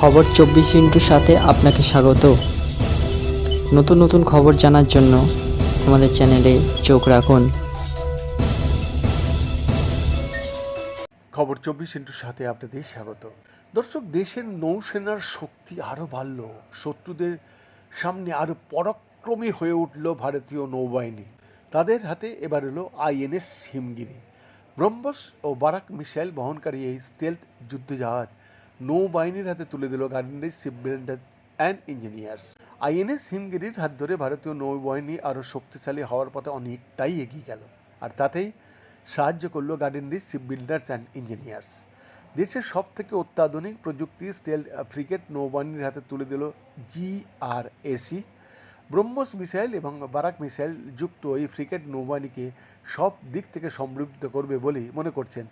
খবর চব্বিশ ইন্টুর সাথে আপনাকে স্বাগত। নতুন নতুন খবর জানার জন্য আমাদের চ্যানেলে চোখ রাখুন। খবর চব্বিশ ইন্টুর সাথে আপনাদের স্বাগত। দর্শক, দেশের নৌসেনার শক্তি আরও বাড়ল। শত্রুদের সামনে আরও পরাক্রমী হয়ে উঠল ভারতীয় নৌবাহিনী। তাদের হাতে এবার হলো আইএনএস হিমগিরি। ব্রহ্মস ও বারাক মিসাইল বহনকারী এই স্টেলথ যুদ্ধজাহাজ নৌবাহিনীর হাতে তুলে দিল Garden Reach ship builder and engineers. INS হিমগিরির হাত ধরে ভারতীয় নৌবাহিনী আরও শক্তিশালী হওয়ার পথে অনেকটাই এগিয়ে গেল, আর তাতেই সাহায্য করল Garden Reach ship builders and engineers. দেশের সব থেকে অত্যাধুনিক প্রযুক্তি স্টেল ফ্রিগেট নৌবাহিনীর হাতে তুলে দিল জিআরএসি ব্রহ্মস মিসাইল এবং বারাক মিসাইল যুক্ত এই ফ্রিগেট নৌবাহিনীকে সব দিক থেকে সমৃদ্ধ করবে বলেই মনে করছেন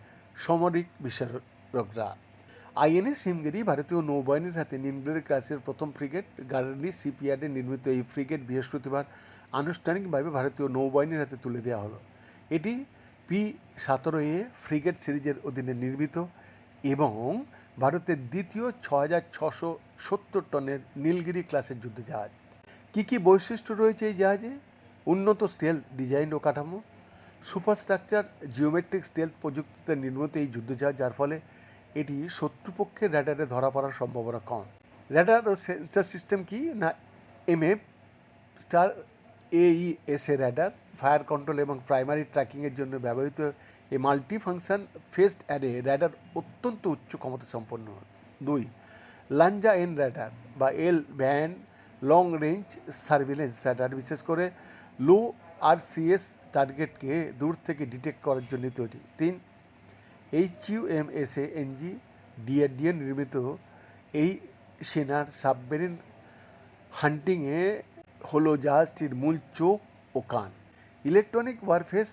সামরিক বিশেষজ্ঞরা। আইএনএস হিমগিরি ভারতীয় নৌবাহিনীর হাতে নিমগ্রেড ক্লাসের প্রথম ফ্রিগেট গার্ডেনারি শিপইয়ার্ডে নির্মিত এই ফ্রিগেট বৃহস্পতিবার আনুষ্ঠানিকভাবে ভারতীয় নৌবাহিনীর হাতে তুলে দেওয়া হলো। এটি পি সতেরো এ ফ্রিগেট সিরিজের অধীনে নির্মিত এবং ভারতের দ্বিতীয় ছ হাজার ছশো সত্তর টনের নীলগিরি ক্লাসের যুদ্ধজাহাজ। কী কী বৈশিষ্ট্য রয়েছে এই জাহাজে? উন্নত স্টেল ডিজাইন ও কাঠামো, সুপারস্ট্রাকচার, জিওমেট্রিক স্টেল প্রযুক্তিতে নির্মিত এই যুদ্ধজাহাজ, যার ফলে এটি শত্রুপক্ষের র্যাডারে ধরা পড়ার সম্ভাবনা কম। র্যাডার ও সেন্সার সিস্টেম কি না MF STAR AESA radar fire control এবং প্রাইমারি ট্র্যাকিংয়ের জন্য ব্যবহৃত এই multi function phased array radar অত্যন্ত উচ্চ ক্ষমতা সম্পন্ন দুই, লাঞ্জা এন র্যাডার বা L van long range surveillance radar বিশেষ করে লো আর সিএস টার্গেটকে দূর থেকে ডিটেক্ট করার জন্য তৈরি। তিন H U M S A NG ডিএডিএ নির্মিত এই সেনার সাবমেরিন হান্টিংয়ে হলো জাহাজটির মূল চোখ ও কান। ইলেকট্রনিক ওয়ারফেস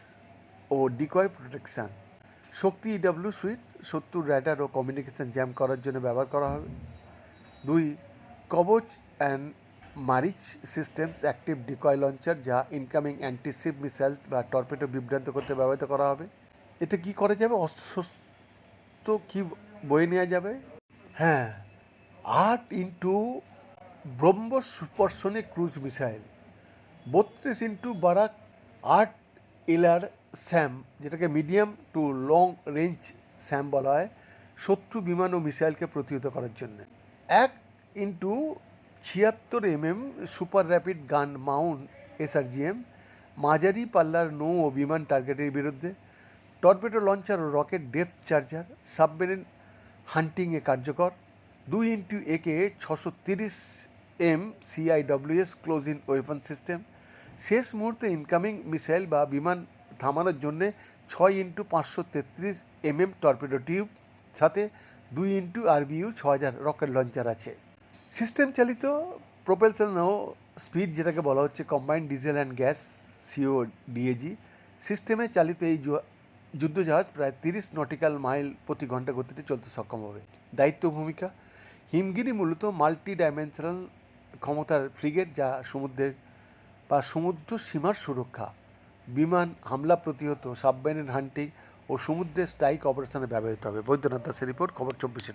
ও ডিকয় প্রোটেকশন শক্তি ইডাব্লিউ সুইট শত্রুর র্যাডার ও কমিউনিকেশন জ্যাম করার জন্য ব্যবহার করা হবে। দুই, Kavach and Marich systems active decoy launcher যা ইনকামিং অ্যান্টিসিপ মিসাইলস বা টর্পেডো বিভ্রান্ত করতে ব্যবহৃত করা হবে। এতে কি করা যাবে? অস্ত্র কি বয়ে নেওয়া যাবে? হ্যাঁ আট into BrahMos supersonic cruise missile, বত্রিশ ইন্টু বারাক আট এলার স্যাম, যেটাকে medium to long range SAM বলা হয়, শত্রু বিমান ও মিসাইলকে প্রতিহত করার জন্য। এক ইন্টু ছিয়াত্তর MM super rapid gun mount SRGM, মাঝারি পাল্লার নৌ ও বিমান টার্গেটের বিরুদ্ধে টর্পেডো লঞ্চার ও রকেট ডেপথ চার্জার, সাবমেরিন হান্টিংয়ে কার্যকর, দুই ইন্টু একে ছশো তিরিশ M CIWS close in weapon system. শেষ মুহূর্তে ইনকামিং মিসাইল বা বিমান থামানোর জন্যে ছয় ইন্টু পাঁচশো তেত্রিশ এম এম টর্পেডো টিউব, সাথে দুই ইন্টু আরবিইউ ছ হাজার রকেট লঞ্চার আছে। সিস্টেম চালিত প্রোপেলশন ও স্পিড, যেটাকে বলা হচ্ছে combined diesel and gas CO DAG সিস্টেমে চালিত এই যুদ্ধজাহাজ প্রায় তিরিশ নটিক্যাল মাইল প্রতি ঘণ্টা গতিতে চলতে সক্ষম হবে। দায়িত্ব ভূমিকা, হিমগিরি মূলত মাল্টি ডাইমেনশনাল ক্ষমতার ফ্রিগেট যা সমুদ্রের বা সমুদ্র সীমার সুরক্ষা, বিমান হামলা প্রতিহত, সাবমেরিন হান্টিং ও সমুদ্রে স্ট্রাইক অপারেশনে ব্যবহৃত হবে। বৈদ্যনাথ দাসের রিপোর্ট, খবর চব্বিশে